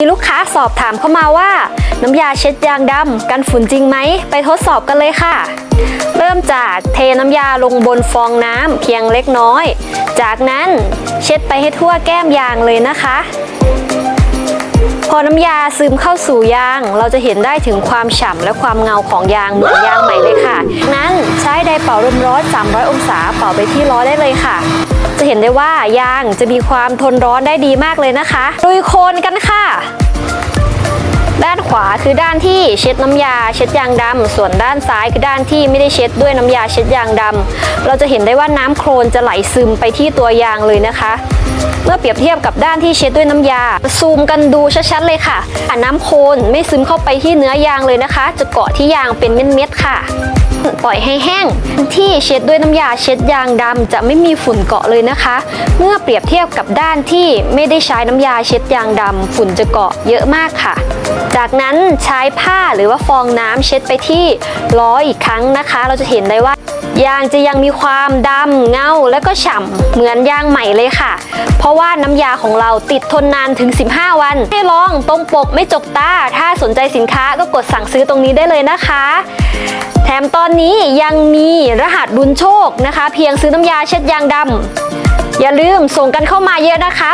มีลูกค้าสอบถามเข้ามาว่า น้ำยาเช็ดยางดำกันฝุ่นจริงไหม ไปทดสอบกันเลยค่ะ เริ่มจากเทน้ำยาลงบนฟองน้ำเพียงเล็กน้อย จากนั้นเช็ดไปให้ทั่วแก้มยางเลยนะคะ พอน้ำยาซึมเข้าสู่ยาง เราจะเห็นได้ถึงความฉ่ำและความเงาของยางเหมือนยางใหม่เลยค่ะจากนั้นใช้ไดเป่าลมร้อน 300 องศาเป่าไปที่ล้อได้เลยค่ะ จะเห็นได้ว่ายางจะมีความทนร้อนได้ดีมากเลยนะคะลุยโคลนกันค่ะ ด้านขวาคือด้านที่เช็ดน้ำยาเช็ดยางดำส่วนด้านซ้ายคือด้านที่ไม่ได้เช็ดด้วยน้ำยาเช็ดยางดำเราจะเห็นได้ว่าน้ำโคลนจะไหลซึมไปที่ตัวยางเลยนะคะเมื่อเปรียบเทียบกับด้านที่เช็ดด้วยน้ำยา ซูมกันดูชัดๆเลยค่ะน้ำโคลนไม่ซึมเข้าไปที่เนื้อยางเลยนะคะ จะเกาะที่ยางเป็นเม็ดๆค่ะ ปล่อยให้แห้ง ที่เช็ดด้วยน้ำยาเช็ดยางดำจะไม่มีฝุ่นเกาะเลยนะคะ เมื่อเปรียบเทียบกับด้านที่ไม่ได้ใช้น้ำยาเช็ดยางดำฝุ่นจะเกาะเยอะมากค่ะ จากนั้นใช้ผ้าหรือว่าฟองน้ำเช็ดไปที่ล้ออีกครั้งนะคะ เราจะเห็นได้ว่ายางจะยังมีความดำเงาและก็ฉ่ำเหมือนยางใหม่เลยค่ะ เพราะว่าน้ำยาของเราติดทนนานถึง 15 วัน ให้ลองตรงปกไม่จกตา ถ้าสนใจสินค้าก็กดสั่งซื้อตรงนี้ได้เลยนะคะ มตอนนี้ยังมีรหัสบุญโชคนะคะ เพียงซื้อน้ำยาเช็ดยางดำอย่าลืมส่งกันเข้ามาเยอะนะคะ